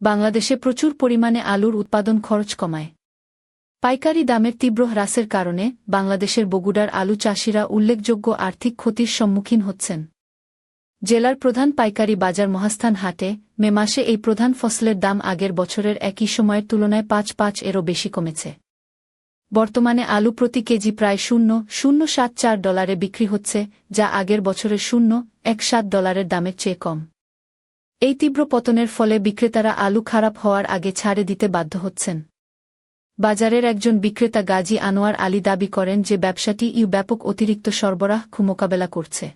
বাংলাদেশে প্রচুর পরিমাণে আলুর উৎপাদন খরচ কমায়। পাইকারি দামের তীব্র হ্রাসের কারণে বাংলাদেশের বগুড়ার আলু চাষিরা উল্লেখযোগ্য আর্থিক ক্ষতির সম্মুখীন হচ্ছেন। জেলার প্রধান পাইকারি বাজার মহাস্থান হাটে মে মাসে এই প্রধান ফসলের দাম আগের বছরের একই সময়ের তুলনায় পাঁচ পাঁচ এরও বেশি কমেছে। বর্তমানে আলু প্রতি কেজি প্রায় শূন্য শূন্য সাত চার ডলারে বিক্রি হচ্ছে, যা আগের বছরের শূন্য, এক সাত ডলারের দামের চেয়ে কম। এই তীব্র পতনের ফলে বিক্রেতারা আলু খারাপ হওয়ার আগে ছাড়ে দিতে বাধ্য হচ্ছেন। বাজারের একজন বিক্রেতা গাজী আনোয়ার আলী দাবি করেন যে ব্যবসাটি ইউ ব্যাপক অতিরিক্ত সরবরাহ মোকাবেলা করছে।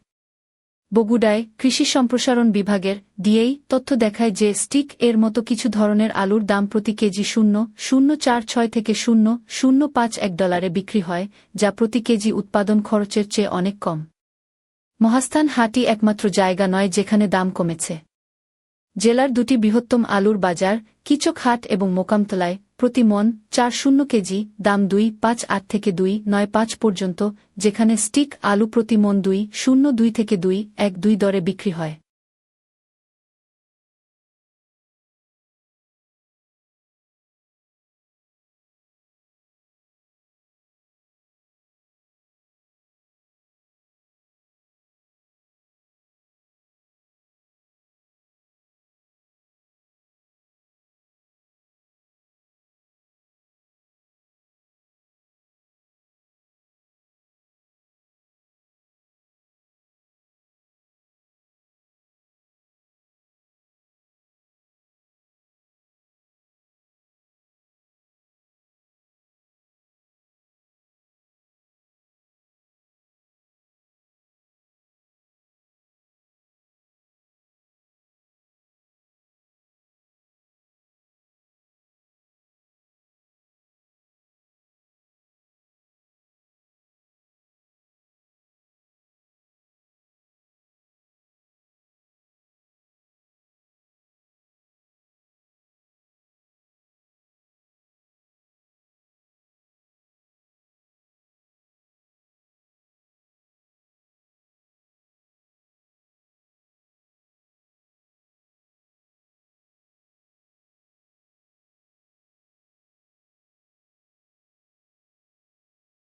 বগুড়ায় কৃষি সম্প্রসারণ বিভাগের ডিএই তথ্য দেখায় যে স্টিক এর মতো কিছু ধরনের আলুর দাম প্রতি কেজি শূন্য শূন্য চার ছয় থেকে শূন্য শূন্য পাঁচ এক ডলারে বিক্রি হয়, যা প্রতি কেজি উৎপাদন খরচের চেয়ে অনেক কম। মহাস্থান হাটি একমাত্র জায়গা নয় যেখানে দাম কমেছে। জেলার দুটি বৃহত্তম আলুর বাজার কিচকহাট এবং মোকামতলায় প্রতি মন চার শূন্য কেজি, দাম দুই, পাঁচ, আট থেকে দুই, নয়, পাঁচ পর্যন্ত, যেখানে স্টিক আলু প্রতি মন দুই, শূন্য, দুই থেকে দুই, এক, দুই দরে বিক্রি হয়।